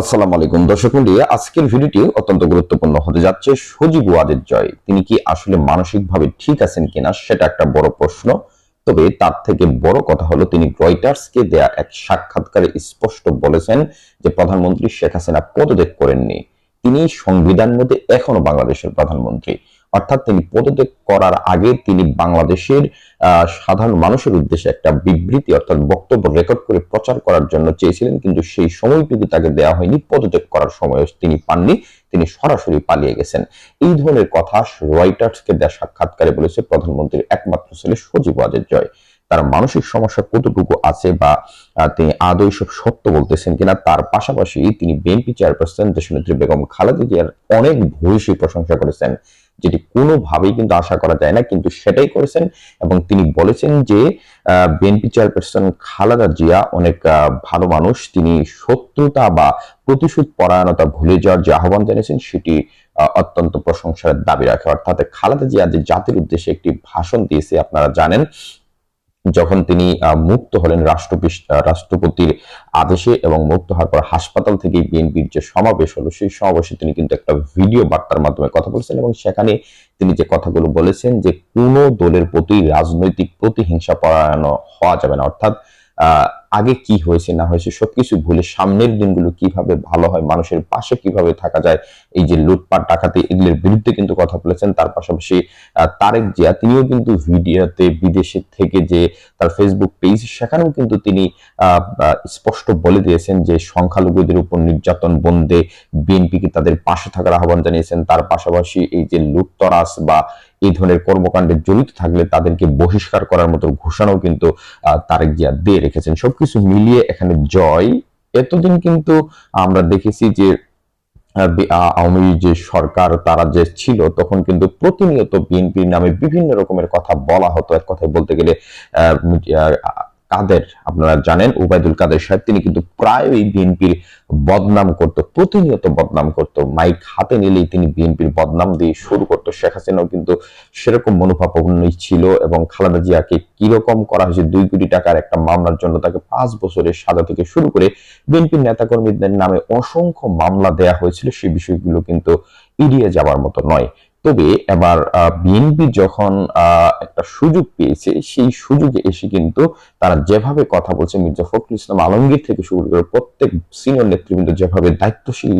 আসসালামু আলাইকুম। দর্শক মন্ডলী, আজকের ভিডিওটি অত্যন্ত গুরুত্বপূর্ণ হতে যাচ্ছে সজীব ওয়াদের জয়। তিনি কি আসলে মানসিকভাবে ঠিক আছেন কিনা সেটা একটা বড় প্রশ্ন। তবে তার থেকে বড় কথা হলো, তিনি রয়টার্সকে দেয়া এক সাক্ষাৎকারে স্পষ্ট বলেছেন যে প্রধানমন্ত্রী শেখ হাসিনা পদত্যাগ করেননি। তিনি সংবিধান মধ্যে এখনও বাংলাদেশের প্রধানমন্ত্রী। অর্থাৎ তিনি পদত্যাগ করার আগে তিনি বাংলাদেশের সাধারণ মানুষের উদ্দেশ্যে একটা বিবৃতি অর্থাৎ বক্তব্য রেকর্ড করে প্রচার করার জন্য চেয়েছিলেন, কিন্তু সেই সময়টুকু তাকে দেওয়া হয়নি। পদত্যাগ করার সময় তিনি পাননি, তিনি সরাসরি পালিয়ে গেছেন। এই ধরনের কথা রয়টার্সকে দেওয়া সাক্ষাৎকারে বলেছে প্রধানমন্ত্রীর একমাত্র ছেলে সজীব ওয়াজেদ জয়। তার মানসিক সমস্যা কতটুকু আছে বা তিনি আদৌ সব সত্য বলতেছেন কিনা, তার পাশাপাশি তিনি বিএনপি চেয়ারপারসন দেশনেত্রী বেগম খালেদা জিয়ার অনেক ভূয়সী প্রশংসা করেছেন। যেটি কোনোভাবেই কিন্তু আশা করা যায় না, কিন্তু সেটাই করেছেন এবং তিনি বলেছেন যে বিএনপি চেয়ারপারসন খালেদা জিয়া অনেক ভালো মানুষ। তিনি শত্রুতা বা প্রতিশোধ পরায়ণতা ভুলে যাওয়ার যে আহ্বান জানিয়েছেন সেটি অত্যন্ত প্রশংসার দাবি রাখে। অর্থাৎ খালেদা জিয়া যে জাতির উদ্দেশ্যে একটি ভাষণ দিয়েছে, আপনারা জানেন যখন তিনি মুক্ত হলেন রাষ্ট্রপতি রাষ্ট্রপতির আদেশে এবং মুক্ত হওয়ার পর হাসপাতাল থেকে বিএনপির যে সমাবেশ হলো, সেই সমাবেশে তিনি কিন্তু একটা ভিডিও বার্তার মাধ্যমে কথা বলেছেন এবং সেখানে তিনি যে কথাগুলো বলেছেন যে কোনো দলের প্রতি রাজনৈতিক প্রতিহিংসা পরায়ণ হওয়া যাবে না। অর্থাৎ আগে কি হয়েছে, না হয়েছে, সবকিছু ভুলে সামনের দিনগুলো কীভাবে ভালো হয়, মানুষের পাশে কীভাবে থাকা যায়, এই যে লুটপাট, ডাকাতি, এগুলোর বিরুদ্ধে কিন্তু কথা বলেছেন। তার পাশাপাশি তারেক জিয়া, তিনিও কিন্তু ভিডিওতে বিদেশে থেকে যে তার ফেসবুক পেজ সেখানেও কিন্তু তিনি স্পষ্ট বলে দিয়েছেন যে সংখ্যালঘুদের উপর নির্যাতন বন্ধে বিএনপিকে তাদের পাশে থাকার আহ্বান জানিয়েছেন। তার পাশাপাশি এই যে লুটতরাস বা এই ধরনের কর্মকাণ্ডে জড়িত থাকলে তাদেরকে বহিষ্কার করার মতো ঘোষণাও কিন্তু তারেক জিয়া দিয়ে রেখেছেন। সবকিছু মিলিয়ে এখানে জয়। এতদিন কিন্তু আমরা দেখেছি যে আওয়ামী যে সরকার, তারা যে ছিল, তখন কিন্তু প্রতিনিয়ত বিএনপির নামে বিভিন্ন রকমের কথা বলা হতো। এক কথায় বলতে গেলে কাদের? আপনারা জানেন উবাইদুল কাদের সাহেব, তিনি কিন্তু প্রায়ই বিএনপির বদনাম করতো, প্রতিনিয়ত বদনাম করতো। মাইক হাতে নিলেই তিনি বিএনপির বদনাম দিয়ে শুরু করতো। শেখ হাসিনাও কিন্তু সেরকম মনোভাবাপন্নই ছিল এবং খালেদা জিয়াকে কীরকম করা হয়েছে, দুই কোটি টাকার একটা মামলার জন্য তাকে পাঁচ বছরের সাজা থেকে শুরু করে বিএনপির নেতাকর্মীদের নামে অসংখ্য মামলা দেয়া হয়েছিল। সেই বিষয়গুলো কিন্তু এড়িয়ে যাওয়ার মতো নয়। তবে এবার বিএনপি যখন একটা সুযোগ পেয়েছে, সেই সুযোগে এসে কিন্তু তারা যেভাবে কথা বলছে, মির্জা ফখরুল ইসলাম আলমগীর থেকে শুরু করে প্রত্যেক সিনিয়র নেতৃবৃন্দ যেভাবে দায়িত্বশীল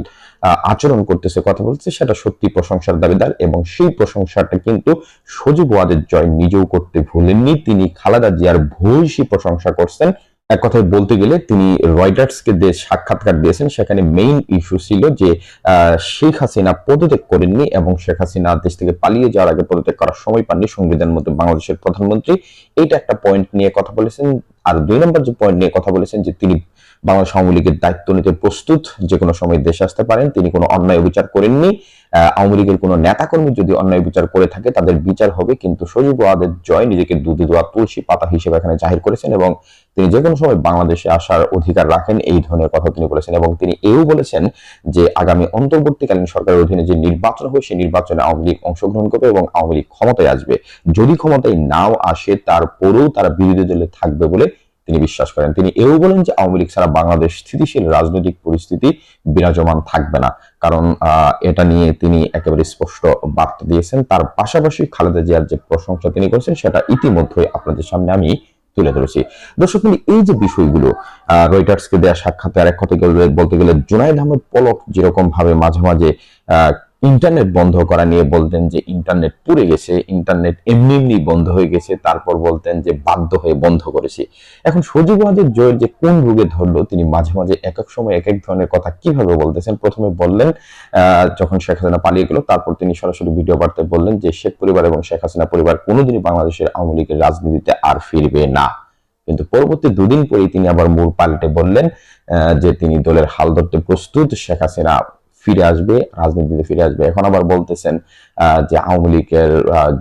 আচরণ করতেছে, কথা বলছে সেটা সত্যি প্রশংসার দাবিদার এবং সেই প্রশংসাটা কিন্তু সজীব ওয়াদের জয় নিজেও করতে ভুলেননি। তিনি খালেদা জিয়ার ভূয়সী প্রশংসা করছেন। এক কথায় বলতে গেলে তিনি রয়টার্সকে যে সাক্ষাৎকার দিয়েছেন, সেখানে মেইন ইস্যু ছিল যে শেখ হাসিনা পদত্যাগ করেননি এবং শেখ হাসিনা দেশ থেকে পালিয়ে যাওয়ার আগে পদত্যাগ করার সময় পাননি সংবিধান মধ্যে বাংলাদেশের প্রধানমন্ত্রী। এইটা একটা পয়েন্ট নিয়ে কথা বলেছেন। আর দুই নম্বর যে পয়েন্ট নিয়ে কথা বলেছেন, যে তিনি বাংলাদেশ আওয়ামী লীগের দায়িত্ব নিতে প্রস্তুত, যে কোনো সময় দেশে আসতে পারেন, তিনি কোনো অন্যায় বিচার করেননি। আওয়ামী লীগের কোনো নেতাকর্মী যদি অন্যায় বিচার করে থাকে, তাদের বিচার হবে, কিন্তু সজীব ওয়াদের জয় নিজেকে দুধে দোয়া তুলসী পাতা হিসেবে এখানে জাহির করেছেন এবং তিনি যে কোনো সময় বাংলাদেশে আসার অধিকার রাখেন, এই ধরনের কথা তিনি বলেছেন এবং তিনি এও বলেছেন যে আগামী অন্তর্বর্তীকালীন সরকারের অধীনে যে নির্বাচন হবে, সেই নির্বাচনে আওয়ামী লীগ অংশগ্রহণ করবে এবং আওয়ামী লীগ ক্ষমতায় আসবে। যদি ক্ষমতায় নাও আসে, তারপরেও তারা বিরোধী দলে থাকবে বলে তিনি বিশ্বাস করেন। তিনি এও বলেন যে আওয়ামী লীগ ছাড়া বাংলাদেশ স্থিতিশীল রাজনৈতিক পরিস্থিতি বিরাজমান থাকবে না। কারণ এটা নিয়ে তিনি একেবারে স্পষ্ট বার্তা দিয়েছেন। তার পাশাপাশি খালেদা জিয়ার যে প্রশংসা তিনি করেছেন, সেটা ইতিমধ্যে আপনাদের সামনে আমি তুলে ধরেছি। দর্শক তিনি এই যে বিষয়গুলো রয়টার্সকে দেওয়া সাক্ষাৎ আরেক কথা বলতে গেলে জুনাইদ আহমেদ পলক যেরকম ভাবে মাঝে মাঝে ইন্টারনেট বন্ধ করা নিয়ে বলতেন যে ইন্টারনেট পুড়ে গেছে, ইন্টারনেট এমনি এমনি বন্ধ হয়ে গেছে, তারপর বলতেন যে বাধ্য হয়ে বন্ধ করেছি। এখন সজীব ওয়াজেদ জয়ের যে কোন রোগে ধরলো, তিনি মাঝে মাঝে এক এক সময় এক এক ধরনের কথা কীভাবে বলতেছেন? প্রথমে বললেন যখন শেখ হাসিনা পালিয়ে গেল, তারপর তিনি সরাসরি ভিডিও বার্তায় বললেন যে শেখ পরিবার এবং শেখ হাসিনা পরিবার কোনোদিনই বাংলাদেশের আওয়ামী লীগের রাজনীতিতে আর ফিরবে না। কিন্তু পরবর্তী দুদিন পরেই তিনি আবার মূল পাল্টে বললেন যে তিনি দলের হাল ধরতে প্রস্তুত, শেখ হাসিনা ফিরে আসবে, রাজনীতিতে ফিরে আসবে। এখন আবার বলতেছেন যে আওয়ামী লীগের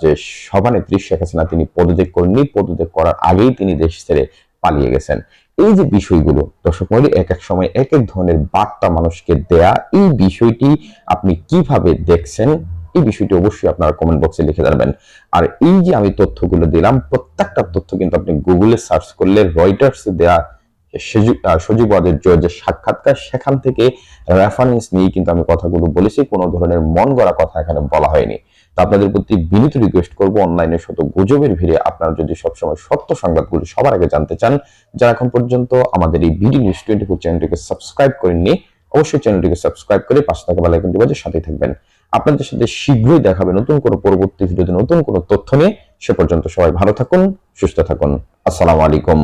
যে সভানেত্রী শেখ হাসিনা, তিনি পদত্যাগ করেননি। পদত্যাগ করার আগেই তিনি দেশ ছেড়ে পালিয়ে গেছেন। এই যে বিষয়গুলো, দর্শক মন্ডলী এক এক সময় এক এক ধরনের বার্তা মানুষকে দেয়া, এই বিষয়টি আপনি কীভাবে দেখছেন? এই বিষয়টি অবশ্যই আপনারা কমেন্ট বক্সে লিখে জানাবেন। আর এই যে আমি তথ্যগুলো দিলাম, প্রত্যেকটা তথ্য কিন্তু আপনি গুগলে সার্চ করলে রয়টার্স দেয়া সজীব ওয়াজের যে সাক্ষাৎকার, সেখান থেকে রেফারেন্স নিয়ে কিন্তু আমি কথাগুলো বলেছি। কোনো ধরনের মন গড়া কথা এখানে বলা হয়নি। তো আপনাদের প্রতি বিনীত রিকোয়েস্ট করব, অনলাইনে শত গুজবের ভিড়ে আপনারা যদি সবসময় সত্য সংবাদগুলো সবার আগে জানতে চান, যারা এখন পর্যন্ত আমাদের এই বিডি নিউজ টোয়েন্টি ফোর চ্যানেলটিকে সাবস্ক্রাইব করেননি, অবশ্যই চ্যানেলটিকে সাবস্ক্রাইব করে পাশে থাকা বেলাইকনটি বাজে সাথে থাকবেন। আপনাদের সাথে শীঘ্রই দেখাবে নতুন কোনো পরবর্তী ভিডিওতে, নতুন কোনো তথ্য নিয়ে। সে পর্যন্ত সবাই ভালো থাকুন, সুস্থ থাকুন। আসসালামু আলাইকুম।